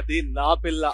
అది నా పిల్ల.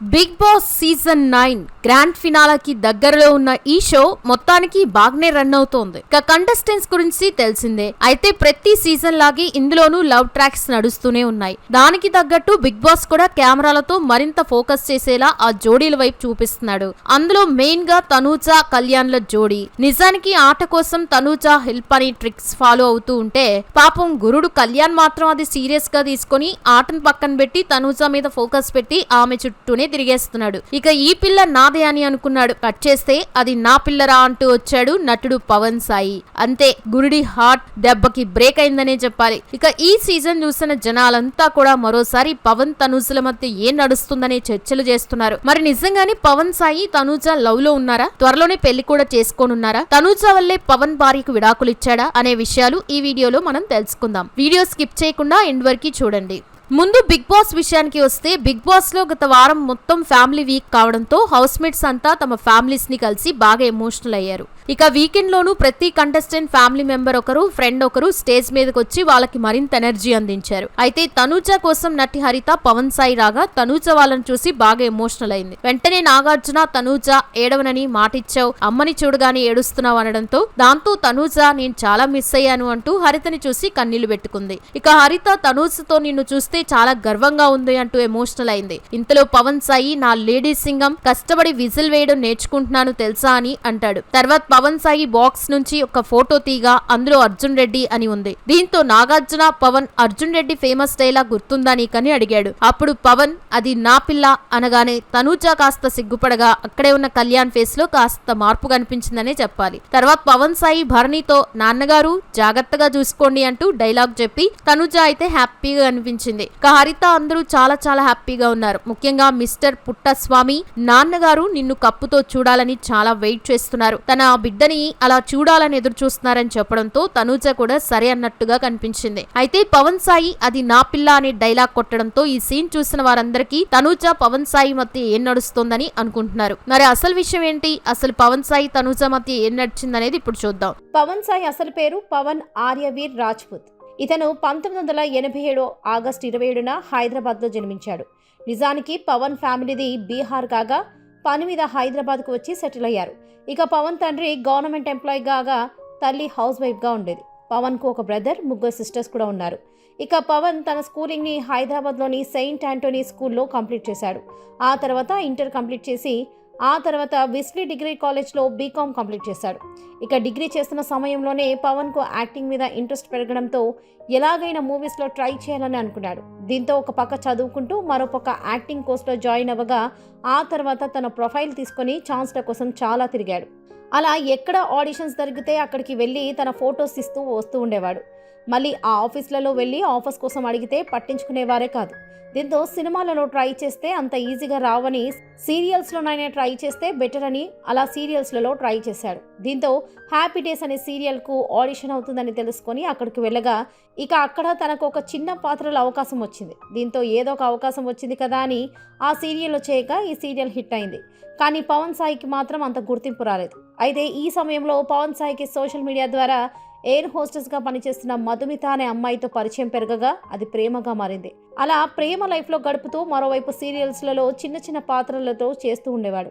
Big Boss season nine grand ఫినాలకి దగ్గరలో ఉన్న ఈ షో మొత్తానికి బాగానే రన్ అవుతోంది. ఇక కంటెస్టెంట్స్ గురించి తెలిసిందే. అయితే ప్రతి సీజన్ లాగే ఇందులోనూ లవ్ ట్రాక్స్ నడుస్తూనే ఉన్నాయి. దానికి తగ్గట్టు బిగ్ బాస్ కూడా కెమెరాలతో మరింత ఫోకస్ చేసేలా ఆ జోడీల వైపు చూపిస్తున్నాడు. అందులో మెయిన్గా తనూజ కళ్యాణ్ల జోడీ. నిజానికి ఆట కోసం తనూజ హెల్ప్ అని ట్రిక్స్ ఫాలో అవుతూ ఉంటే పాపం గురుడు కళ్యాణ్ మాత్రం అది సీరియస్గా తీసుకొని ఆటను పక్కన పెట్టి తనూజ మీద ఫోకస్ పెట్టి ఆమె చుట్టూనే తిరిగేస్తున్నాడు. ఇక ఈ పిల్ల నాదే అని అనుకున్నాడు. కట్ చేస్తే అది నా పిల్లరా అంటూ వచ్చాడు నటుడు పవన్ సాయి. అంతే గురుడి హార్ట్ దెబ్బకి బ్రేక్ అయిందనే చెప్పాలి. ఇక ఈ సీజన్ చూసిన జనాలంతా కూడా మరోసారి పవన్ తనూజుల మధ్య ఏం నడుస్తుందనే చర్చలు చేస్తున్నారు. మరి నిజంగానే పవన్ సాయి తనూజ లవ్లో ఉన్నారా? త్వరలోనే పెళ్ళి కూడా చేసుకోనున్నారా? తనూజ వల్లే పవన్ భార్యకు విడాకులు ఇచ్చాడా? అనే విషయాలు ఈ వీడియోలో మనం తెలుసుకుందాం. వీడియో స్కిప్ చేయకుండా ఎండ్ వరకు చూడండి. ముందు బిగ్ బాస్ విషయానికి వస్తే బిగ్ బాస్లో గత వారం మొత్తం ఫ్యామిలీ వీక్ కావడంతో హౌస్ మేట్స్ అంతా తమ ఫ్యామిలీస్ని కలిసి బాగా ఎమోషనల్ అయ్యారు. ఇక వీకెండ్ లోను ప్రతి కంటెస్టెంట్ ఫ్యామిలీ మెంబర్ ఒకరు ఫ్రెండ్ ఒకరు స్టేజ్ మీదకి వచ్చి వాళ్ళకి మరింత ఎనర్జీ అందించారు. అయితే తనూజ కోసం నటి హరిత పవన్ సాయి రాగా తనూజ వాళ్ళని చూసి బాగా ఎమోషనల్ అయింది. వెంటనే నాగార్జున తనూజ ఏడవనని మాటిచ్చావు అమ్మని చూడగానే ఏడుస్తున్నావు అనడంతో దాంతో తనూజ నేను చాలా మిస్ అయ్యాను అంటూ హరితని చూసి కన్నీళ్ళు పెట్టుకుంది. ఇక హరిత తనూజతో నిన్ను చూస్తే చాలా గర్వంగా ఉంది అంటూ ఎమోషనల్ అయింది. ఇంతలో పవన్ సాయి నా లేడీ సింగం కష్టపడి విజిల్ వేయడం నేర్చుకుంటున్నాను తెలుసా అని అంటాడు. తర్వాత పవన్ సాయి బాక్స్ నుంచి ఒక ఫోటో తీగా అందులో అర్జున్ రెడ్డి అని ఉంది. దీంతో నాగార్జున పవన్ అర్జున్ రెడ్డి ఫేమస్ డైలాగ్ గుర్తుందా నీకని అడిగాడు. అప్పుడు పవన్ అది నా పిల్ల అనగానే తనూజ కాస్త సిగ్గుపడగా అక్కడే ఉన్న కళ్యాణ్ ఫేస్లో కాస్త మార్పు కనిపించిందనే చెప్పాలి. తర్వాత పవన్ సాయి భరణితో నాన్నగారు జాగ్రత్తగా చూసుకోండి అంటూ డైలాగ్ చెప్పి తనుజ అయితే హ్యాపీగా అనిపించింది. ఇక హరిత అందరూ చాలా చాలా హ్యాపీగా ఉన్నారు. ముఖ్యంగా మిస్టర్ పుట్టస్వామి నాన్నగారు నిన్ను కప్పుతో చూడాలని చాలా వెయిట్ చేస్తున్నారు. తన బిడ్డని అలా చూడాలని ఎదురు చూస్తున్నారని చెప్పడంతో తనూజ కూడా సరే అన్నట్టుగా కనిపించింది. అయితే పవన్ సాయి అది నా పిల్ల అనే డైలాగ్ కొట్టడంతో ఈ సీన్ చూసిన వారందరికీ తనూజ పవన్ సాయి మధ్య ఏం నడుస్తోందని అనుకుంటున్నారు. మరి అసలు విషయం ఏంటి? అసలు పవన్ సాయి తనూజ మధ్య ఏం నడిచిందనేది ఇప్పుడు చూద్దాం. పవన్ సాయి అసలు పేరు పవన్ ఆర్యవీర్ రాజ్పుత్. ఇతను పంతొమ్మిది వందల ఎనభై ఏడు ఆగస్టు ఇరవై ఏడున హైదరాబాద్లో జన్మించాడు. నిజానికి పవన్ ఫ్యామిలీది బీహార్ కాగా పని మీద హైదరాబాద్కు వచ్చి సెటిల్ అయ్యారు. ఇక పవన్ తండ్రి గవర్నమెంట్ ఎంప్లాయీ కాగా తల్లి హౌస్ వైఫ్గా ఉండేది. పవన్కు ఒక బ్రదర్ ముగ్గురు సిస్టర్స్ కూడా ఉన్నారు. ఇక పవన్ తన స్కూలింగ్ని హైదరాబాద్లోని సెయింట్ ఆంటోనీ స్కూల్లో కంప్లీట్ చేశాడు. ఆ తర్వాత ఇంటర్ కంప్లీట్ చేసి ఆ తర్వాత విస్లీ డిగ్రీ కాలేజ్లో బీకామ్ కంప్లీట్ చేశాడు. ఇక డిగ్రీ చేస్తున్న సమయంలోనే పవన్కు యాక్టింగ్ మీద ఇంట్రెస్ట్ పెరగడంతో ఎలాగైనా మూవీస్లో ట్రై చేయాలని అనుకున్నాడు. దీంతో ఒక పక్క చదువుకుంటూ మరో పక్క యాక్టింగ్ కోర్స్లో జాయిన్ అవ్వగా ఆ తర్వాత తన ప్రొఫైల్ తీసుకొని ఛాన్స్ల కోసం చాలా తిరిగాడు. అలా ఎక్కడ ఆడిషన్స్ జరిగితే అక్కడికి వెళ్ళి తన ఫొటోస్ ఇస్తూ వస్తూ ఉండేవాడు. మళ్ళీ ఆ ఆఫీస్లలో వెళ్ళి ఆఫర్స్ కోసం అడిగితే పట్టించుకునేవారే కాదు. దీంతో సినిమాలలో ట్రై చేస్తే అంత ఈజీగా రావని సీరియల్స్లోనైనా ట్రై చేస్తే బెటర్ అని అలా సీరియల్స్లలో ట్రై చేశాడు. దీంతో హ్యాపీ డేస్ అనే సీరియల్కు ఆడిషన్ అవుతుందని తెలుసుకొని అక్కడికి వెళ్ళగా ఇక అక్కడ తనకు ఒక చిన్న పాత్రలో అవకాశం వచ్చింది. దీంతో ఏదో ఒక అవకాశం వచ్చింది కదా అని ఆ సీరియల్లో చేయక ఈ సీరియల్ హిట్ అయింది. కానీ పవన్ సాయికి మాత్రం అంత గుర్తింపు రాలేదు. అయితే ఈ సమయంలో పవన్ సాయికి సోషల్ మీడియా ద్వారా ఎయిర్ హోస్టెస్గా పనిచేస్తున్న మధుమిత అనే అమ్మాయితో పరిచయం పెరగగా అది ప్రేమగా మారింది. అలా ప్రేమ లైఫ్లో గడుపుతూ మరోవైపు సీరియల్స్లలో చిన్న చిన్న పాత్రలతో చేస్తూ ఉండేవాడు.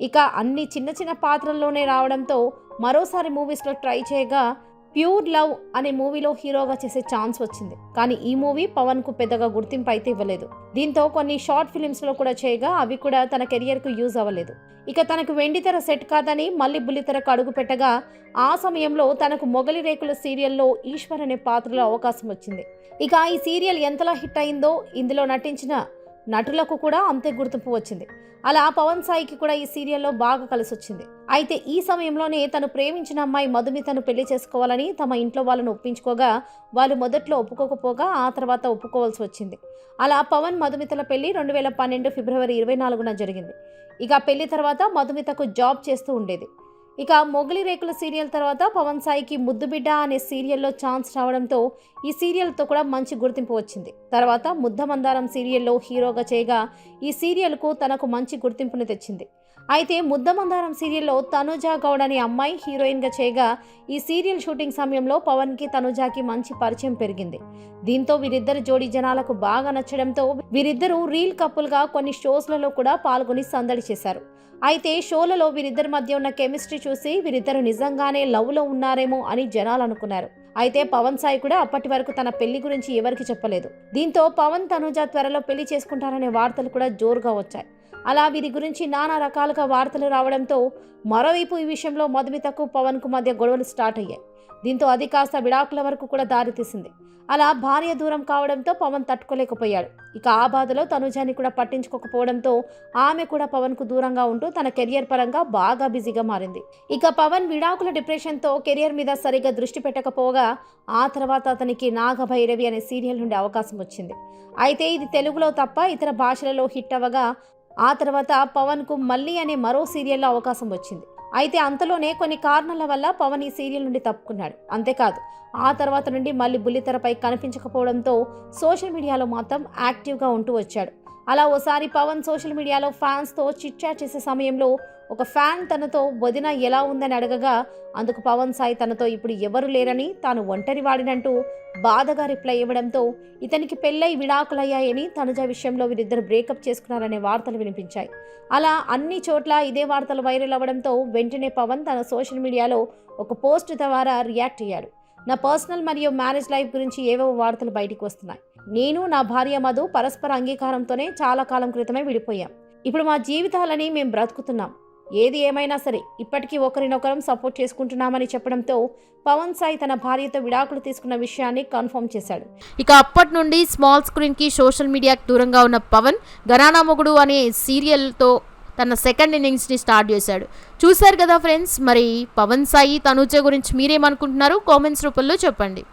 ఇక అన్ని చిన్న చిన్న పాత్రల్లోనే రావడంతో మరోసారి మూవీస్లో ట్రై చేయగా ప్యూర్ లవ్ అనే మూవీలో హీరోగా చేసే ఛాన్స్ వచ్చింది. కానీ ఈ మూవీ పవన్కు పెద్దగా గుర్తింపు అయితే ఇవ్వలేదు. దీంతో కొన్ని షార్ట్ ఫిలిమ్స్లో కూడా చేయగా అవి కూడా తన కెరియర్కు యూజ్ అవ్వలేదు. ఇక తనకు వెండితెర సెట్ కాదని మళ్ళీ బుల్లితెరకు అడుగు పెట్టగా ఆ సమయంలో తనకు మొగలి రేకుల సీరియల్లో ఈశ్వర్ అనే పాత్రలో అవకాశం వచ్చింది. ఇక ఈ సీరియల్ ఎంతలా హిట్ అయిందో ఇందులో నటించిన నటులకు కూడా అంతే గుర్తింపు వచ్చింది. అలా పవన్ సాయికి కూడా ఈ సీరియల్లో బాగా కలిసి వచ్చింది అయితే ఈ సమయంలోనే తను ప్రేమించిన అమ్మాయి మధుమితను పెళ్ళి చేసుకోవాలని తమ ఇంట్లో వాళ్ళను ఒప్పించుకోగా వాళ్ళు మొదట్లో ఒప్పుకోకపోగా ఆ తర్వాత ఒప్పుకోవాల్సి వచ్చింది. అలా పవన్ మధుమితల పెళ్ళి రెండు వేల పన్నెండు ఫిబ్రవరి ఇరవై నాలుగున జరిగింది. ఇక పెళ్ళి తర్వాత మధుమితకు జాబ్ చేస్తూ ఉండేది. ఇక మొగలి రేకుల సీరియల్ తర్వాత పవన్ సాయికి ముద్దుబిడ్డ అనే సీరియల్లో ఛాన్స్ రావడంతో ఈ సీరియల్తో కూడా మంచి గుర్తింపు వచ్చింది. తర్వాత ముద్దమందారం సీరియల్లో హీరోగా చేయగా ఈ సీరియల్కు తనకు మంచి గుర్తింపుని తెచ్చింది. అయితే ముద్దమందారం సీరియల్లో తనుజ గౌడ్ అనే అమ్మాయి హీరోయిన్గా చేయగా ఈ సీరియల్ షూటింగ్ సమయంలో పవన్కి తనుజాకి మంచి పరిచయం పెరిగింది. దీంతో వీరిద్దరు జోడీ జనాలకు బాగా నచ్చడంతో వీరిద్దరూ రీల్ కపుల్గా కొన్ని షోస్లలో కూడా పాల్గొని సందడి చేశారు. అయితే షోలలో వీరిద్దరి మధ్య ఉన్న కెమిస్ట్రీ చూసి వీరిద్దరు నిజంగానే లవ్లో ఉన్నారేమో అని జనాలు అనుకున్నారు. అయితే పవన్ సాయి కూడా అప్పటి వరకు తన పెళ్ళి గురించి ఎవరికి చెప్పలేదు. దీంతో పవన్ తనుజ త్వరలో పెళ్ళి చేసుకుంటారనే వార్తలు కూడా జోరుగా వచ్చాయి. అలా వీరి గురించి నానా రకాలుగా వార్తలు రావడంతో మరోవైపు ఈ విషయంలో మధుమితకు పవన్కు మధ్య గొడవలు స్టార్ట్ అయ్యాయి. దీంతో అది కాస్త విడాకుల వరకు కూడా దారితీసింది. అలా భార్య దూరం కావడంతో పవన్ తట్టుకోలేకపోయాడు. ఇక ఆ బాధలో తనుజాని కూడా పట్టించుకోకపోవడంతో ఆమె కూడా పవన్కు దూరంగా ఉంటూ తన కెరియర్ పరంగా బాగా బిజీగా మారింది. ఇక పవన్ విడాకుల డిప్రెషన్తో కెరియర్ మీద సరిగ్గా దృష్టి పెట్టకపోగా ఆ తర్వాత అతనికి నాగభైరవి అనే సీరియల్ నుండి అవకాశం వచ్చింది. అయితే ఇది తెలుగులో తప్ప ఇతర భాషలలో హిట్ అవ్వగా ఆ తర్వాత పవన్కు మళ్ళీ అనే మరో సీరియల్లో అవకాశం వచ్చింది. అయితే అంతలోనే కొన్ని కారణాల వల్ల పవన్ ఈ సీరియల్ నుండి తప్పుకున్నాడు. అంతేకాదు ఆ తర్వాత నుండి మళ్ళీ బుల్లితెరపై కనిపించకపోవడంతో సోషల్ మీడియాలో మాత్రం యాక్టివ్గా ఉంటూ వచ్చాడు. అలా ఓసారి పవన్ సోషల్ మీడియాలో ఫ్యాన్స్తో చిట్చాట్ చేసే సమయంలో ఒక ఫ్యాన్ తనతో వదిన ఎలా ఉందని అడగగా అందుకు పవన్ సాయి తనతో ఇప్పుడు ఎవరు లేరని తాను ఒంటరి వాడినంటూ బాధగా రిప్లై ఇవ్వడంతో ఇతనికి పెళ్ళై విడాకులయ్యాయని తనుజ విషయంలో వీరిద్దరు బ్రేకప్ చేసుకున్నారనే వార్తలు వినిపించాయి. అలా అన్ని చోట్ల ఇదే వార్తలు వైరల్ అవ్వడంతో వెంటనే పవన్ తన సోషల్ మీడియాలో ఒక పోస్ట్ ద్వారా రియాక్ట్ అయ్యాడు. నా పర్సనల్ మరియు మ్యారేజ్ లైఫ్ గురించి ఏవేవో వార్తలు బయటికి వస్తున్నాయి. నేను నా భార్య మధు పరస్పర అంగీకారంతోనే చాలా కాలం క్రితమే విడిపోయాం. ఇప్పుడు మా జీవితాలని మేము బ్రతుకుతున్నాం. ఏది ఏమైనా సరే ఇప్పటికీ ఒకరినొకరం సపోర్ట్ చేసుకుంటున్నామని చెప్పడంతో పవన్ సాయి తన భార్యతో విడాకులు తీసుకున్న విషయాన్ని కన్ఫర్మ్ చేశాడు. ఇక అప్పటి నుండి స్మాల్ స్క్రీన్కి సోషల్ మీడియాకి దూరంగా ఉన్న పవన్ గరానా మొగుడు అనే సీరియల్తో తన సెకండ్ ఇన్నింగ్స్ని స్టార్ట్ చేశాడు. చూశారు కదా ఫ్రెండ్స్ మరి పవన్ సాయి తనూజ గురించి మీరేమనుకుంటున్నారు కామెంట్స్ రూపంలో చెప్పండి.